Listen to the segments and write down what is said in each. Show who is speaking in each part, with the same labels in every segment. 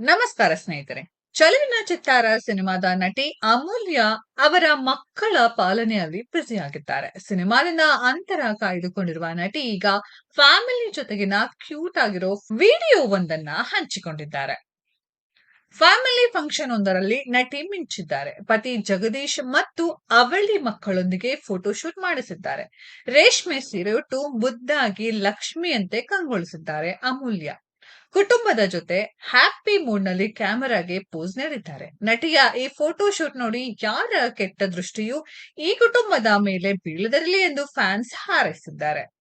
Speaker 1: ನಮಸ್ಕಾರ ಸ್ನೇಹಿತರೆ. ಚಲುವಿನ ಚಿತ್ತಾರ ಸಿನಿಮಾದ ನಟಿ ಅಮೂಲ್ಯ ಅವರ ಮಕ್ಕಳ ಪಾಲನೆಯಲ್ಲಿ ಬ್ಯುಸಿಯಾಗಿದ್ದಾರೆ ಸಿನಿಮಾದಿಂದ ಅಂತರ ಕಾಯ್ದುಕೊಂಡಿರುವ ನಟಿ ಈಗ ಫ್ಯಾಮಿಲಿ ಜೊತೆಗಿನ ಕ್ಯೂಟ್ ಆಗಿರೋ ವಿಡಿಯೋ ಒಂದನ್ನ ಹಂಚಿಕೊಂಡಿದ್ದಾರೆ. ಫ್ಯಾಮಿಲಿ ಫಂಕ್ಷನ್ ಒಂದರಲ್ಲಿ ನಟಿ ಮಿಂಚಿದ್ದಾರೆ. ಪತಿ ಜಗದೀಶ್ ಮತ್ತು ಅವಳಿ ಮಕ್ಕಳೊಂದಿಗೆ ಫೋಟೋಶೂಟ್ ಮಾಡಿಸಿದ್ದಾರೆ. ರೇಷ್ಮೆ ಸೀರೆ ಉಟ್ಟು ಬುದ್ಧಾಗಿ ಲಕ್ಷ್ಮಿಯಂತೆ ಕಂಗೊಳಿಸಿದ್ದಾರೆ ಅಮೂಲ್ಯ. ಕುಟುಂಬದ ಜೊತೆ ಹ್ಯಾಪಿ ಮೂಡ್ನಲ್ಲಿ ಕ್ಯಾಮೆರಾಗೆ ಪೋಸ್ ನೀಡಿದ್ದಾರೆ. ನಟಿಯ ಈ ಫೋಟೋ ಶೂಟ್ ನೋಡಿ ಯಾರ ಕೆಟ್ಟ ದೃಷ್ಟಿಯು ಈ ಕುಟುಂಬದ ಮೇಲೆ ಬೀಳದಿರಲಿ ಎಂದು ಫ್ಯಾನ್ಸ್ ಹಾರೈಸಿದ್ದಾರೆ.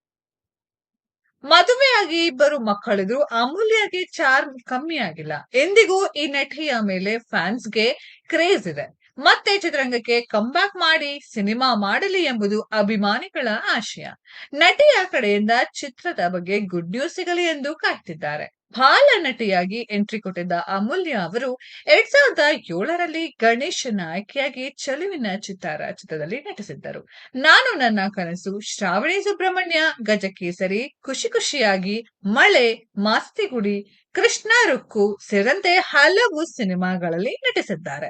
Speaker 1: ಮದುವೆಯಾಗಿ ಇಬ್ಬರು ಮಕ್ಕಳಿದ್ರು ಅಮೂಲ್ಯಗೆ ಚಾರ್ಮ್ ಕಮ್ಮಿ ಆಗಿಲ್ಲ ಎಂದಿಗೂ ಈ ನಟಿಯ ಮೇಲೆ ಫ್ಯಾನ್ಸ್ಗೆ ಕ್ರೇಜ್ ಇದೆ. ಮತ್ತೆ ಚಿತ್ರರಂಗಕ್ಕೆ ಕಂಬ್ಯಾಕ್ ಮಾಡಿ ಸಿನಿಮಾ ಮಾಡಲಿ ಎಂಬುದು ಅಭಿಮಾನಿಗಳ ಆಶಯ. ನಟಿಯ ಕಡೆಯಿಂದ ಚಿತ್ರದ ಬಗ್ಗೆ ಗುಡ್ ನ್ಯೂಸ್ ಸಿಗಲಿ ಎಂದು ಕಾಯ್ತಿದ್ದಾರೆ. ಬಾಲ ನಟಿಯಾಗಿ ಎಂಟ್ರಿ ಕೊಟ್ಟಿದ್ದ ಅಮೂಲ್ಯ ಅವರು ಎರಡ್ ಸಾವಿರದ ಏಳರಲ್ಲಿ ಗಣೇಶನ ಆಯ್ಕೆಯಾಗಿ ಚಲುವಿನ ಚಿತ್ತಾರ ಚಿತ್ರದಲ್ಲಿ ನಟಿಸಿದ್ದರು. ನಾನು ನನ್ನ ಕನಸು ಶ್ರಾವಣಿ ಸುಬ್ರಹ್ಮಣ್ಯ, ಗಜಕೇಸರಿ, ಖುಷಿ ಖುಷಿಯಾಗಿ, ಮಳೆ, ಮಾಸ್ತಿಗುಡಿ, ಕೃಷ್ಣ ರುಕ್ಕು ಸೇರಂತೆ ಹಲವು ಸಿನಿಮಾಗಳಲ್ಲಿ ನಟಿಸಿದ್ದಾರೆ.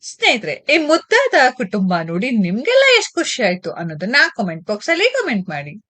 Speaker 1: ಸ್ನೇಹಿತರೆ, ಈ ಮುದ್ದಾದ ಕುಟುಂಬ ನೋಡಿ ನಿಮ್ಗೆಲ್ಲ ಎಷ್ಟು ಖುಷಿ ಆಯ್ತು ಅನ್ನೋದನ್ನ ಕಾಮೆಂಟ್ ಬಾಕ್ಸ್ ಅಲ್ಲಿ ಕಮೆಂಟ್ ಮಾಡಿ.